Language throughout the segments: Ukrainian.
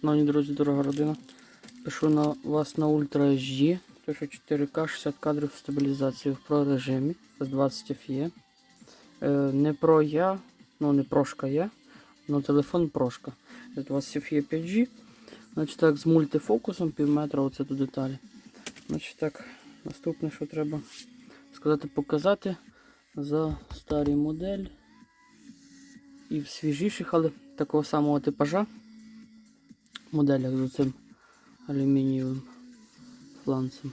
Шановні друзі, дорога родина. Пишу на вас на Ultra HD. Пишу 4К 60 кадрів стабілізації в Pro режимі з 20 FE. Е, не Pro я, ну не прошка я, але телефон прошка. З 20 FE 5G. Значить так, з мультифокусом пів метра оце до деталі. Значить так, наступне, що треба сказати, показати за старі модель і в свіжіших, але такого самого типажа моделях з цим алюмінієвим фланцем.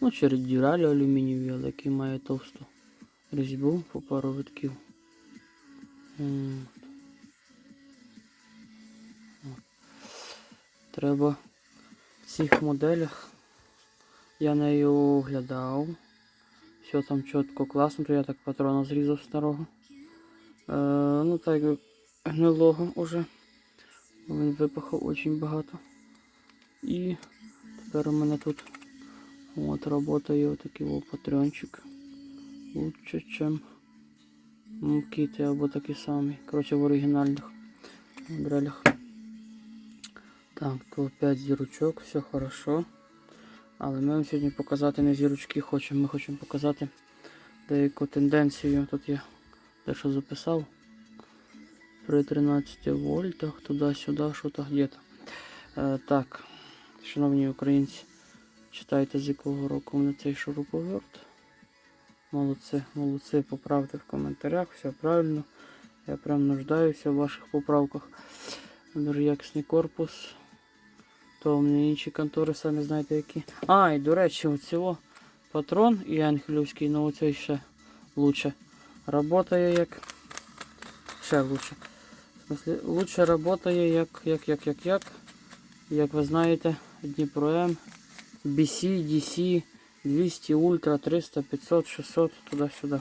Ну, через дюралі алюмінієві, але який має товсту різьбу по пару витків. Треба в цих моделях. Я нею оглядав. Все там чітко класно, то я так патрона зрізав старого. Е, ну так гнилого уже. Він випахав дуже багато. І тепер у мене тут от працює отакий о, патрончик. Лучше, чим мкіти або такі самі. Коротше в оригінальних моделях. Так, то 5 зірочок, все хорошо. Але ми вам сьогодні показати не зірочки хочемо. Ми хочемо показати деяку тенденцію. Тут я дещо записав. При 13 вольтах, туди-сюди, що то где-то. Е, так, шановні українці, читайте з якого року мене цей шуруповерт. Молодці, молодці, поправте в коментарях, все правильно. Я прям нуждаюся в ваших поправках. Якісний корпус. То у мене інші контори, самі знаєте які. А, і до речі, оцього патрон і Анхелівський, ну оцей ще лучше. Работає як. Ще лучше. Лучше работає як, як, як, як, як. Як ви знаєте, Дніпро М, BC, DC, 200, Ультра, 300, 500, 600, туди-сюди.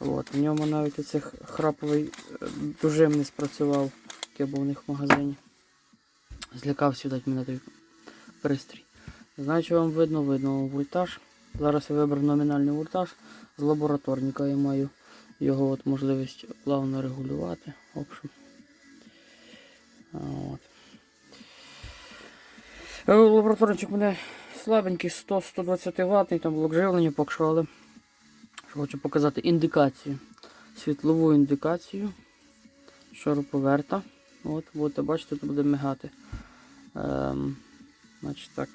От, в ньому навіть оцей храповий е, дужим не спрацював, який був у них в магазині. Злякався дати мене той пристрій. Значить вам видно, видно вольтаж. Зараз я вибрав номінальний вольтаж з лабораторника. Я маю його от можливість плавно регулювати. В общем. От. Е, Лабораторничок мене слабенький 100-120 ватний, там блок живлення поки хочу показати індикацію. Світлову індикацію шуруповерта. От, будете бачити, тут буде мигати. Ем, значить так.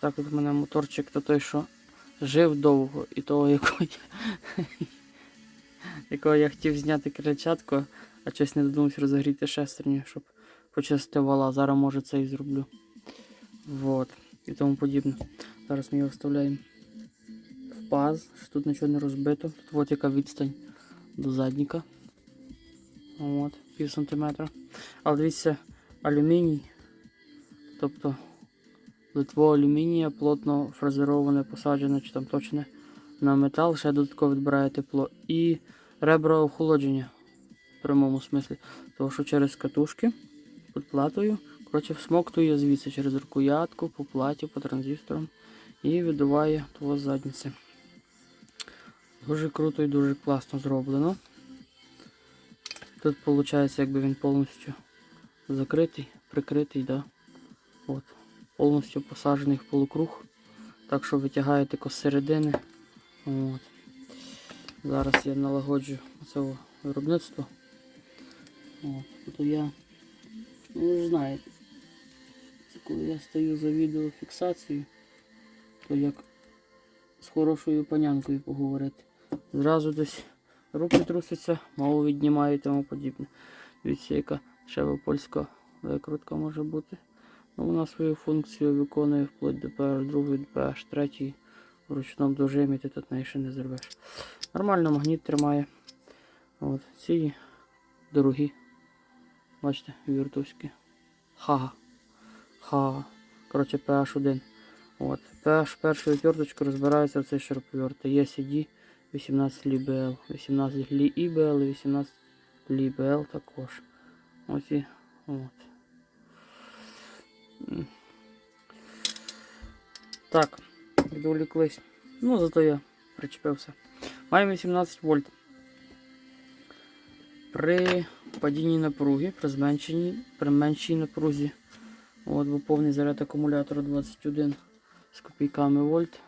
Значить так, тут у мене моторчик то той, що жив довго, і того, якого я, хотів зняти кричатку, а щось не додумався розігріти шестерню, щоб почистити вала. Зараз може це і зроблю. Вот. І тому подібне. Зараз ми його вставляємо в паз, що тут нічого не розбито. Тут от яка відстань до задника. От, пів сантиметра. Але дивіться, алюміній. Тобто литво алюмінія плотно фрезероване, посаджене чи там точне на метал, ще додатково відбирає тепло. І ребра охолодження в прямому смислі. Тому що через катушки під платою, коротше, всмоктує звідси через рукоятку, по платі, по транзисторам і видуває того задніці. Дуже круто і дуже класно зроблено. Тут виходить, якби він повністю закритий, прикритий, да? От. Повністю посаджений в полукруг. Так що витягає тако з середини. От. Зараз я налагоджу це виробництво. Тобто я, ну ви знаєте, це коли я стою за відеофіксацією, то як з хорошою панянкою поговорити. Зразу десь руки трусяться, мову віднімаю і тому подібне. Дивіться, яка ще польська викрутка може бути. Вона свою функцію виконує вплоть до PR2, до PH3 в ручному дожимі ти тут неї ще не зробиш. Нормально магніт тримає. От, Ці дорогі. Бачите, віртовські. Хага. Хага. Коротше, PH1. От. PH першою твердочкою розбирається в цей шуруповерт. Є CD 18 LBL, 18 LIBL і 18 LBL також. Ось і от. Так, відволіклись. Ну, зато я причепився. Маємо 18 вольт. При падінні напруги, при зменшенні, при меншій напрузі. От, бо повний заряд акумулятора 21 з копійками вольт.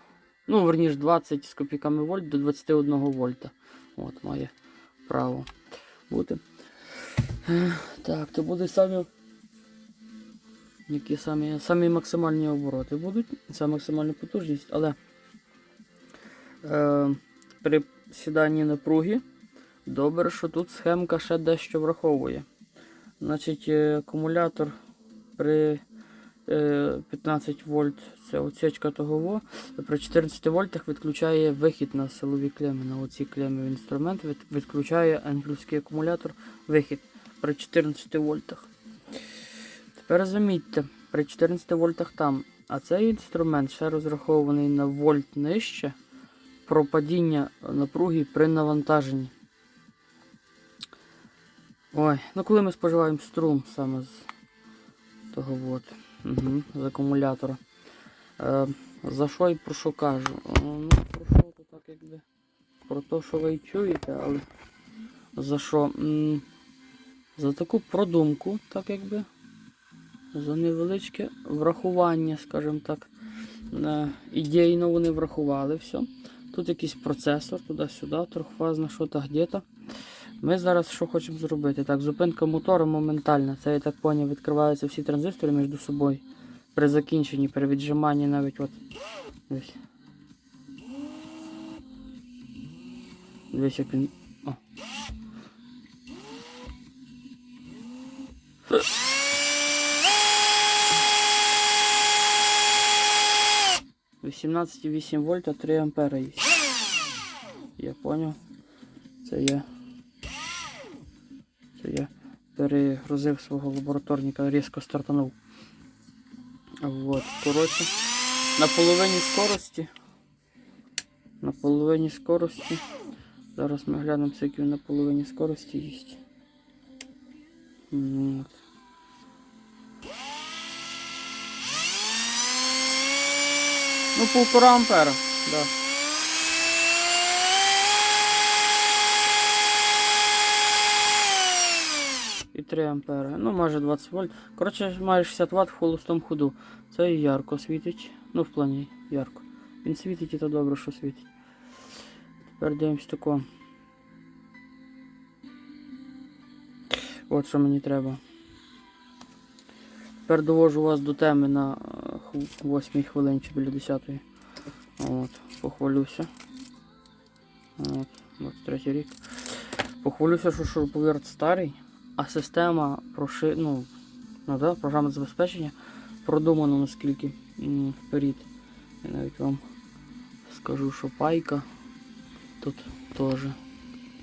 Ну, верніше 20 з копійками вольт до 21 вольта. От, має право бути. Так, то буде самі. Які самі, самі максимальні обороти будуть, це максимальна потужність, але е, при сіданні напруги добре, що тут схемка ще дещо враховує. Значить, е, акумулятор при е, 15 вольт це отсечка того, при 14 вольтах відключає вихід на силові клеми, на оці клеми в інструмент, відключає ангельський акумулятор вихід при 14 вольтах. Замітьте, при 14 вольтах там, а цей інструмент ще розрахований на вольт нижче про падіння напруги при навантаженні. Ой, ну коли ми споживаємо струм саме з того от, угу, з акумулятора. Е, за що і про що кажу? Е, ну, про що то так якби. Про те, що ви чуєте, але за що? За таку продумку, так якби. За невеличке врахування, скажімо так. Е, Ідейно вони врахували все. Тут якийсь процесор, туди-сюди, трьохфазна, що то где-то. Ми зараз що хочемо зробити? Так, зупинка мотора моментальна. Це я так поняв, відкриваються всі транзистори між собою. При закінченні, при віджиманні навіть от. Дивись. Дивись, як він. О. Вісімнадцять і вісім вольта 3 ампера є. Я поняв. Це я. Це я перегрузив свого лабораторника, різко стартанув. Вот, коротше. На половині скорості. На половині скорості. Зараз ми глянемо, він на половині скорості є. От. Ну, полтора ампера, да. І 3 ампери. Ну, майже 20 вольт. Коротше, має 60 Вт в холостому ходу. Це ярко світить. Ну, в плані ярко. Він світить і то добре, що світить. Тепер дивимось тако. От що мені треба. Тепер довожу вас до теми на 8 хвилин чи біля 10. От, похвалюся. От, 23 рік. Похвалюся, що шуруповерт старий, а система проши... ну, ну, да, програма забезпечення продумана наскільки вперед. Я навіть вам скажу, що пайка тут теж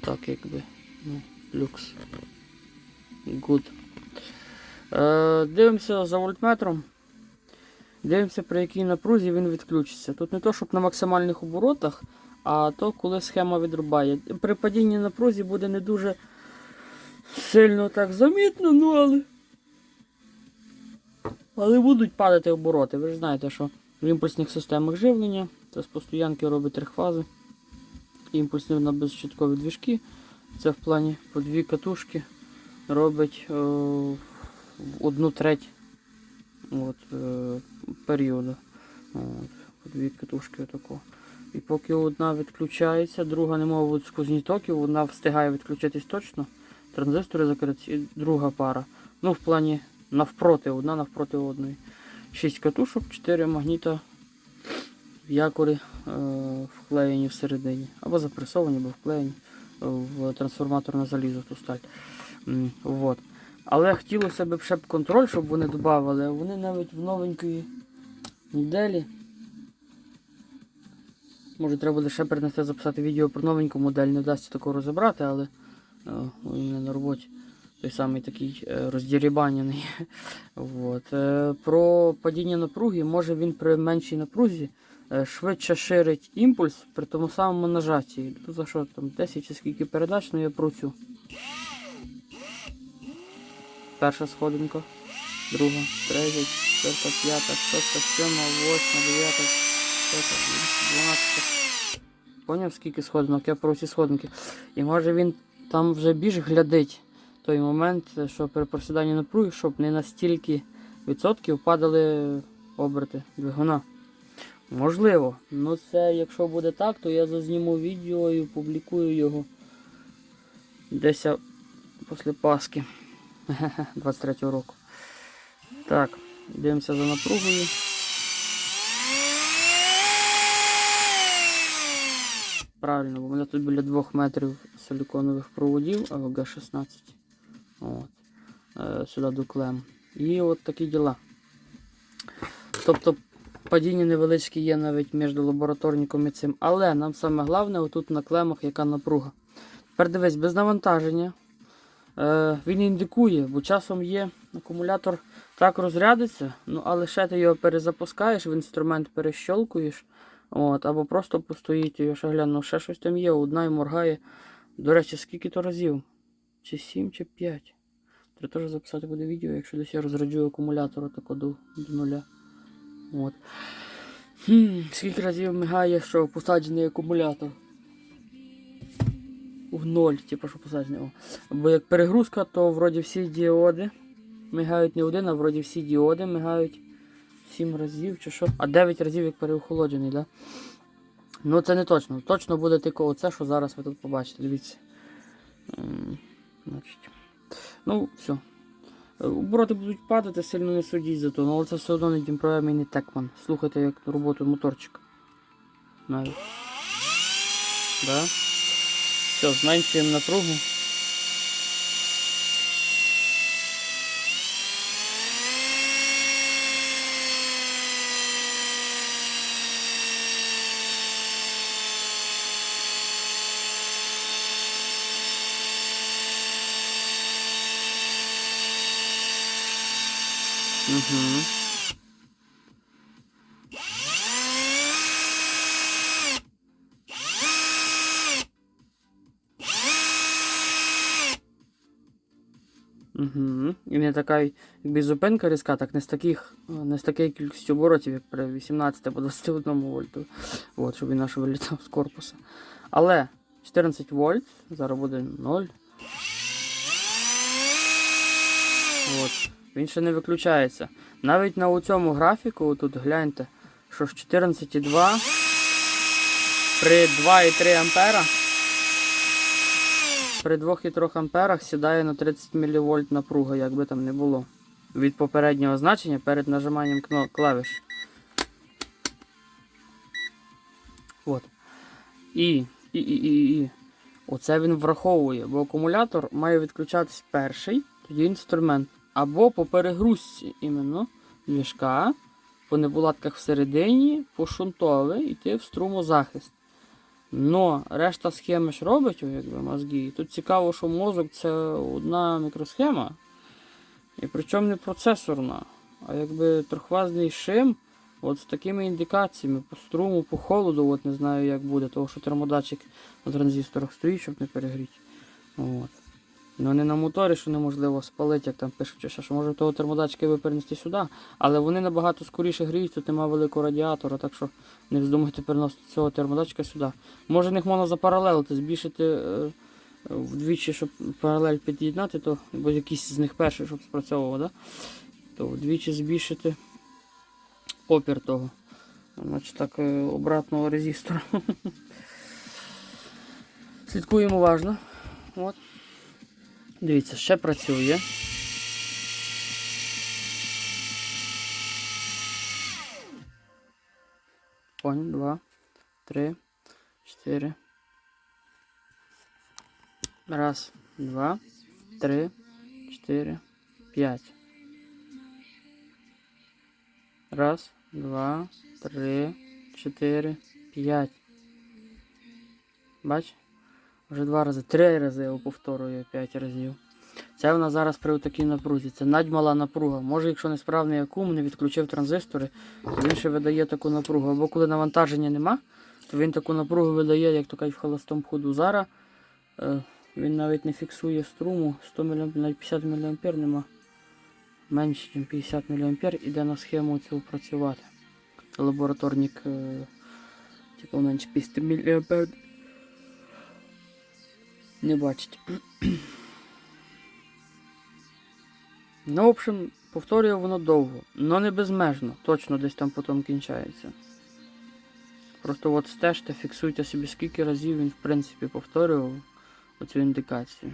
так якби ну, люкс. Good. Е, дивимося за вольтметром. Дивимося, при якій напрузі він відключиться. Тут не то, щоб на максимальних оборотах, а то, коли схема відрубає. При падінні напрузі буде не дуже сильно так замітно, ну але. Але будуть падати обороти. Ви ж знаєте, що в імпульсних системах живлення це з постоянки робить трихфази. Імпульсні на безщиткові двіжки. Це в плані по дві катушки робить о, в одну треть от, е, періоду. От, дві катушки отако. І поки одна відключається, друга не мова сквозні вона встигає відключитись точно. Транзистори закриті, друга пара. Ну, в плані навпроти, одна навпроти одної. 6 катушок, 4 магніта в якорі е, вклеєні всередині. Або запресовані, або вклеєні в трансформаторне залізо ту сталь. М, Вот. Але хотілося б ще б контроль, щоб вони додавали, а вони навіть в новенької моделі. Може треба буде ще принести записати відео про новеньку модель, не вдасться такого розібрати, але е, він не на роботі. Той самий такий е, роздірібаняний. Вот. Е, Про падіння напруги, може він при меншій напрузі е, швидше ширить імпульс при тому самому нажатті. За що там 10 чи скільки передач, ну я про цю. Перша сходинка, друга, третя, четверта, п'ята, шоста, сьома, восьма, дев'ята, дванадцята. Поняв, скільки сходинок, я про ці сходинки. І може він там вже більш глядить той момент, що при просіданні напруги, щоб не на стільки відсотків падали оберти двигуна. Можливо. Ну це якщо буде так, то я зазніму відео і публікую його десь після Пасхи 23-го року. Так, дивимося за напругою. Правильно, бо у мене тут біля 2 метрів силіконових проводів АВГ-16. От. Е, сюди до клем. І от такі діла. Тобто падіння невеличкі є навіть між лабораторником і цим. Але нам саме головне отут на клемах яка напруга. Тепер дивись, без навантаження. Е, він індикує, бо часом є акумулятор так розрядиться, ну але ще ти його перезапускаєш, в інструмент перещолкуєш. От, або просто постоїть, я ще гляну, ще щось там є, одна і моргає. До речі, скільки то разів? Чи 7, чи 5. Треба теж записати буде відео, якщо десь я розряджую акумулятор тако до, до нуля. От. Хм, скільки разів мигає, що посаджений акумулятор. В ноль, типу, що посаджений. О. Бо як перегрузка, то вроді всі діоди мигають не один, а вроді всі діоди мигають 7 разів чи що. А 9 разів як переохолоджений, да? Ну це не точно. Точно буде тільки оце, що зараз ви тут побачите. Дивіться. Значить. Ну, все. Обороти будуть падати, сильно не судіть за то, ну, але це все одно не Дімпровем і не Текман. Слухайте, як роботу моторчика. Навіть. Да? Все, зменшуємо напругу. Угу. Угу. І не така якби зупинка різка, так не з таких, не з такої кількістю оборотів, як при 18 або 21 вольту. От, щоб він наш вилітав з корпуса. Але 14 вольт, зараз буде 0. От. Він ще не виключається. Навіть на цьому графіку, тут гляньте, що ж 14,2 при 2,3 ампера. При 2,3 амперах сідає на 30 мВ напруга, як би там не було. Від попереднього значення перед нажиманням клавіш. От. І, і, і, і, і. Оце він враховує, бо акумулятор має відключатись перший, тоді інструмент. Або по перегрузці іменно двіжка, по неполадках всередині, по шунтове, йти в струмозахист. Но решта схеми ж робить, якби мозги. І тут цікаво, що мозок це одна мікросхема. І причому не процесорна, а якби трохвазний шим от з такими індикаціями по струму, по холоду, от не знаю як буде, тому що термодатчик на транзисторах стоїть, щоб не перегріти. От. Ну не на моторі, що неможливо спалити, як там пишуть, що може того термодатчика ви перенести сюди, але вони набагато скоріше гріють, тут немає великого радіатора, так що не вздумайте переносити цього термодатчика сюди. Може їх можна запаралелити, збільшити е, вдвічі, щоб паралель під'єднати, то, бо якийсь з них перший, щоб спрацьовував, да? то вдвічі збільшити опір того. Значить так, е, обратного резистора. Слідкуємо уважно. От. Дивіться, ще працює. Понял, два, три, чотири. Раз, два, три, чотири, п'ять. Раз, два, три, чотири, п'ять. Бач? Вже два рази, три рази я повторюю п'ять разів. Це вона зараз при такій напрузі. Це надьмала напруга. Може, якщо несправний акум не відключив транзистори, то він ще видає таку напругу. Або коли навантаження нема, то він таку напругу видає, як то кажуть, в холостому ходу. Зараз е, він навіть не фіксує струму, 100 мА, навіть 50 мА нема. Менше, ніж 50 мА іде на схему цю працювати. Лабораторник е, Типу менше 500 мА. Не бачить. Ну, в общем, повторює воно довго, але не безмежно. Точно десь там потім кінчається. Просто от стежте, фіксуйте собі, скільки разів він, в принципі, повторював оцю індикацію.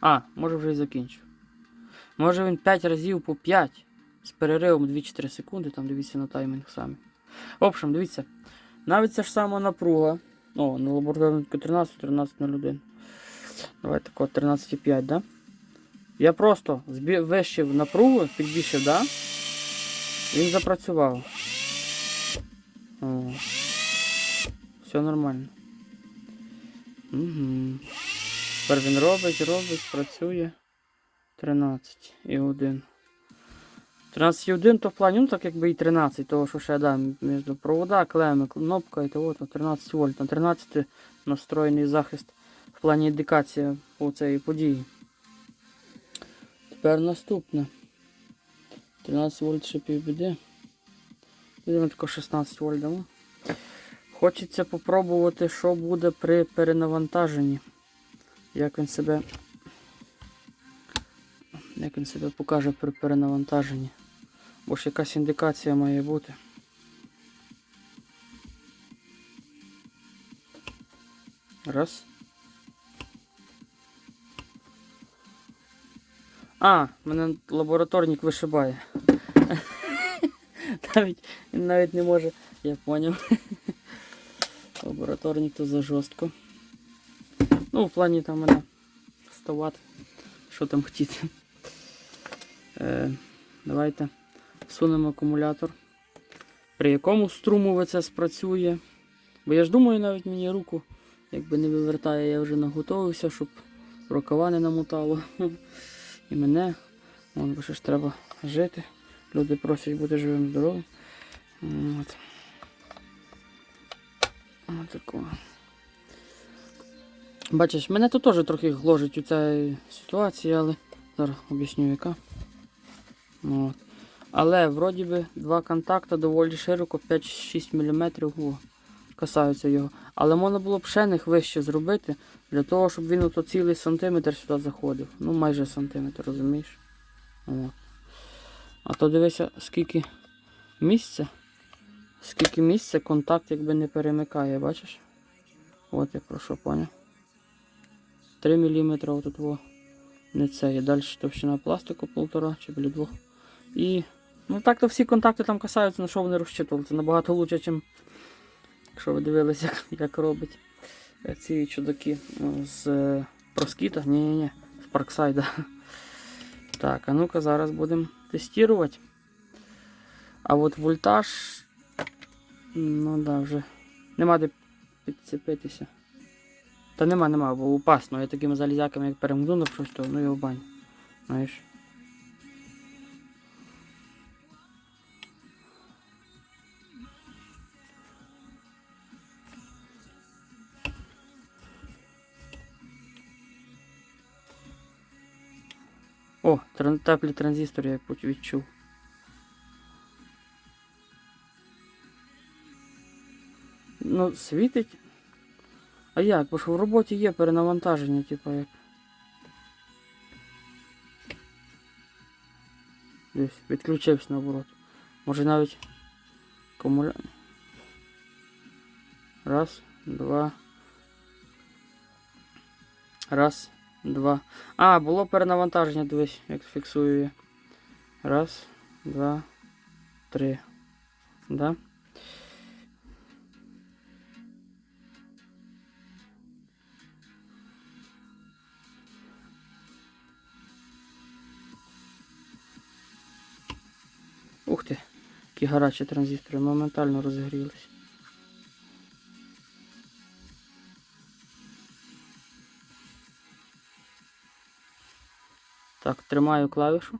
А, може вже і закінчив. Може він 5 разів по 5 з переривом 2-4 секунди, там дивіться на таймінг самі. В общем, дивіться. Навіть ця ж сама напруга. О, на лабораторному 13, 13.01. Давайте 13,5, да? Я просто вищив напругу, підбільшив, да? Він запрацював. О. Все нормально. Угу. Тепер він робить, робить, працює. 13 і 1. 13 і 1 то в плані, ну так якби і 13, того що ще да, між провода, клеми, кнопка і того, то 13 вольт. На 13 настроєний захист в плані індикація по цієї події. Тепер наступне. 13 вольт ще півбіди. Візьмемо тако 16 вольт. Хочеться попробувати, що буде при перенавантаженні. Як він себе. Як він себе покаже при перенавантаженні. Бо ж якась індикація має бути. Раз. А, мене лабораторник вишибає. навіть, він навіть не може. Я поняв. Лабораторник то за жорстко. Ну, в плані там мене 100 Вт. Що там хотіти. Е, давайте всунемо акумулятор. При якому струму це спрацює. Бо я ж думаю, навіть мені руку, якби не вивертає, я вже наготовився, щоб рукава не намотало. І мене. Вон, бо ще ж треба жити. Люди просять бути живим, здоровим. От. От такого. Бачиш, мене тут теж трохи гложить у цій ситуації, але зараз об'ясню яка. От. Але вроді би два контакти доволі широко, 5-6 мм касаються його. Але можна було б ще них вище зробити, для того, щоб він ото цілий сантиметр сюди заходив. Ну майже сантиметр, розумієш? От. А то дивися, скільки місця, скільки місця контакт якби не перемикає, бачиш? От я про що поняв. 3 мм отут во. Не це є. Далі товщина пластику полтора чи біля двох. І ну так то всі контакти там касаються, на що вони розчитували. Це набагато краще, ніж якщо ви дивилися, як, як робить е, ці чудаки ну, з е, проскіта. Ні-ні-ні, з парксайда. Так, а ну-ка зараз будемо тестувати. А от вольтаж. Ну да, вже нема де підцепитися. Та нема, нема, бо опасно. Я такими залізяками, як перемкну, просто ну його бань. Знаєш. О, тран- теплі транзистори я відчув. Ну, світить. А як? Бо ж в роботі є перенавантаження, типу як. Десь відключився наоборот. Може навіть акумуля... Раз, два. Раз, два. А, було перенавантаження, дивись, як фіксую я. Раз, два, три. Да? Ух ти, які гарячі транзистори моментально розігрілись. Так, тримаю клавішу.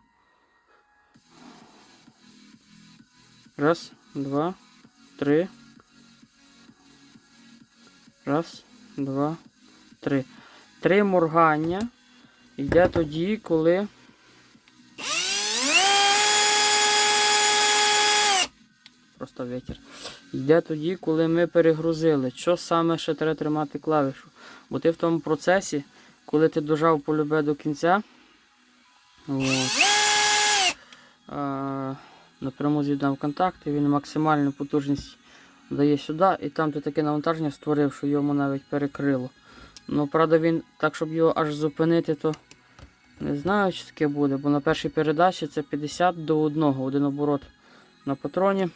Раз, два, три. Раз, два, три. Три моргання йде тоді, коли. просто витір. Йде тоді, коли ми перегрузили. Що саме ще треба тримати клавішу? Бо ти в тому процесі, коли ти дожав полюбе до кінця. От, а, напряму з'єднав контакти, він максимальну потужність дає сюди, і там ти таке навантаження створив, що йому навіть перекрило. Ну, правда, він так, щоб його аж зупинити, то не знаю, чи таке буде, бо на першій передачі це 50 до 1, один оборот на патроні.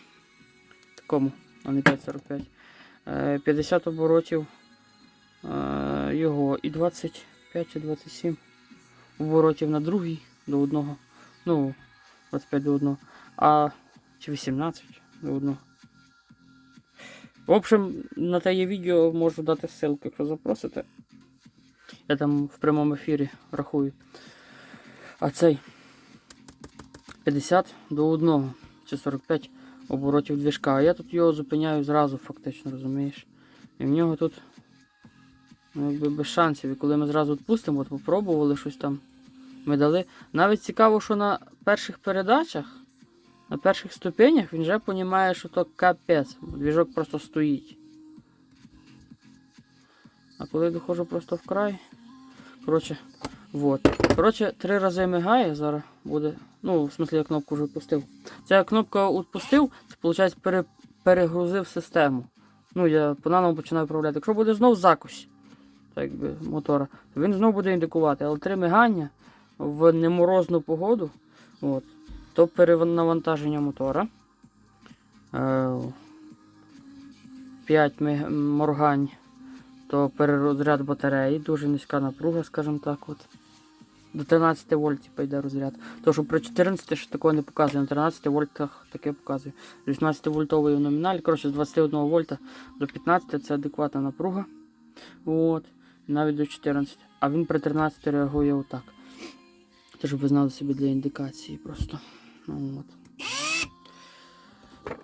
Такому, а не 5,45. Е, 50 оборотів е, його і 25 чи 27 оборотів на другий до 1. Ну, 25 до 1. А чи 18 до 1. В общем, на те є відео можу дати ссылку, якщо запросите. Я там в прямому ефірі рахую. А цей 50 до 1 чи 45 оборотів движка. А я тут його зупиняю зразу, фактично, розумієш? І в нього тут ну, якби без шансів. І коли ми зразу відпустимо, от попробували щось там. Ми дали. Навіть цікаво, що на перших передачах, на перших ступенях він вже розуміє, що то капець. Двіжок просто стоїть. А коли я доходжу просто в край. Коротше, вот. Коротше, три рази мигає, зараз буде. Ну, в смысле, я кнопку вже відпустив. Ця кнопка відпустив, це виходить пере, перегрузив систему. Ну, я по-наново починаю управляти. Якщо буде знов закусь, так би, мотора, то він знов буде індикувати. Але три мигання в неморозну погоду, от, то перенавантаження мотора. Е, 5 моргань то перерозряд батареї, дуже низька напруга, скажімо так. от. До 13 вольт йде розряд. То, що при 14 ще такого не показує, на 13 вольтах таке показує. 18 вольтовий у номіналі, коротше, з 21 вольта до 15 це адекватна напруга. От. Навіть до 14. А він при 13 реагує отак. Це щоб ви знали собі для індикації просто. Ну, От.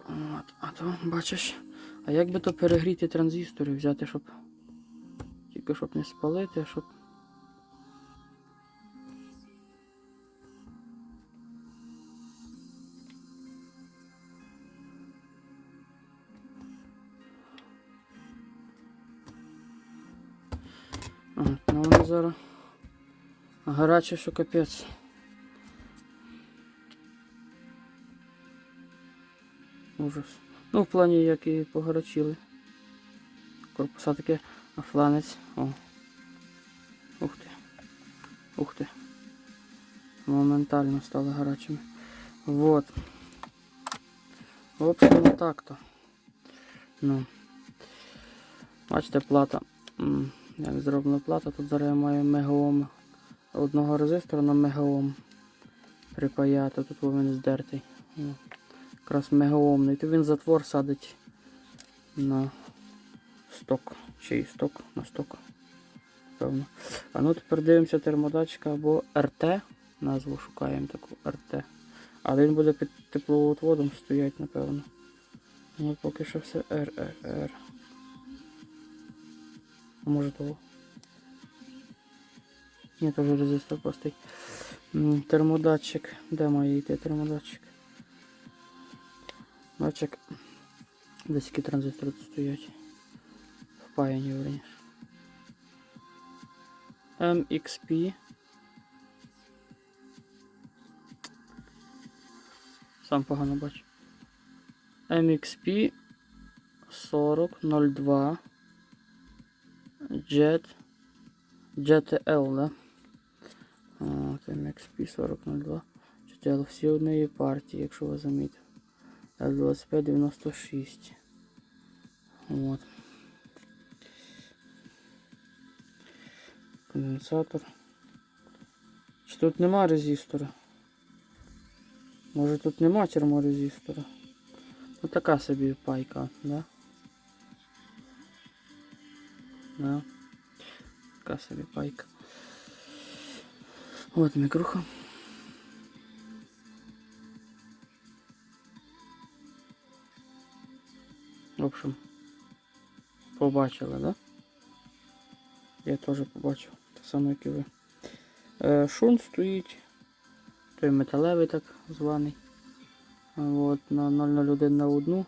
От. А то бачиш. А як би то перегріти транзистори, взяти, щоб. Тільки щоб не спалити, щоб. Ну зараз. Гаряче, що капець. Ужас. Ну, в плані як і погарячили. Корпуса таке, а фланець. О. Ух ти. Ух ти. Моментально стали гарячими. Вот. В общем, так-то. Ну. Бачите, плата. Як зроблена плата, тут зараз я маю мегаом одного резистора на мегаом припаяти, тут він здертий. Якраз мегаомний. То він затвор садить на сток. Й сток на сток. Певно. А ну тепер дивимося термодатчика або РТ. Назву шукаємо таку РТ. Але він буде під тепловодом стоять, напевно. Ну поки що все РРР. Може того? Ні, вже резистор простий. Термодатчик. Де має йти термодатчик? Датчик. Десь які транзистори тут стоять. Впаяні верніше. MXP. Сам погано бачу. MXP 4002 Jet GTL, да? MXP 4002 GTL. Всі однієї партії, якщо ви замітили. L2596. От. Конденсатор. Чи тут нема резистора? Може тут нема терморезистора? Ну така собі пайка, да? Да. Така собі пайка. От мікруха. В общем, побачили, да? Я теж побачив, те саме, як і ви. Е, шунт стоїть. Той металевий так званий. От, на 001 на одну.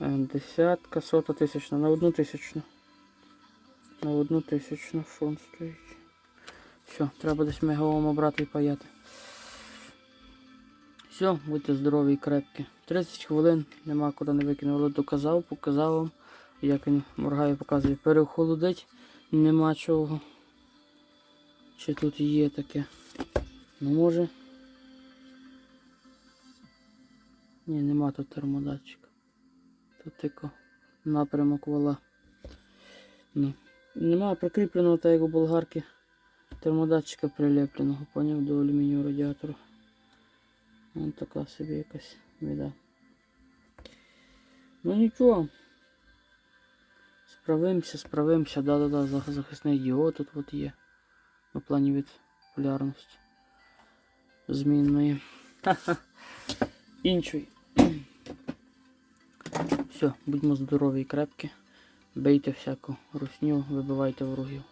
Е, Десятка, сота тисячна, на одну тисячну. На одну тисячну фунт стоїть. Все, треба десь мегалом обрати і паяти. Все, будьте здорові і крепкі. 30 хвилин, нема куди не викинув, але доказав, показав вам. Як він моргає, показує. Переохолодить, нема чого. Чи тут є таке? Ну може. Ні, нема тут термодатчика. Тут тільки напрямок вала. Ну. Нема прикріпленого, так як у болгарки, термодатчика прилепленого, поняв, до алюмінію радіатору. Вон така собі якась біда. Ну нічого. Справимося, справимося. Да-да-да, зах- захисний діод тут от є. На плані від полярності. Змінної. Ха-ха. Все, будьмо здорові і крепкі. Бейте всяку русню, вибивайте ворогів.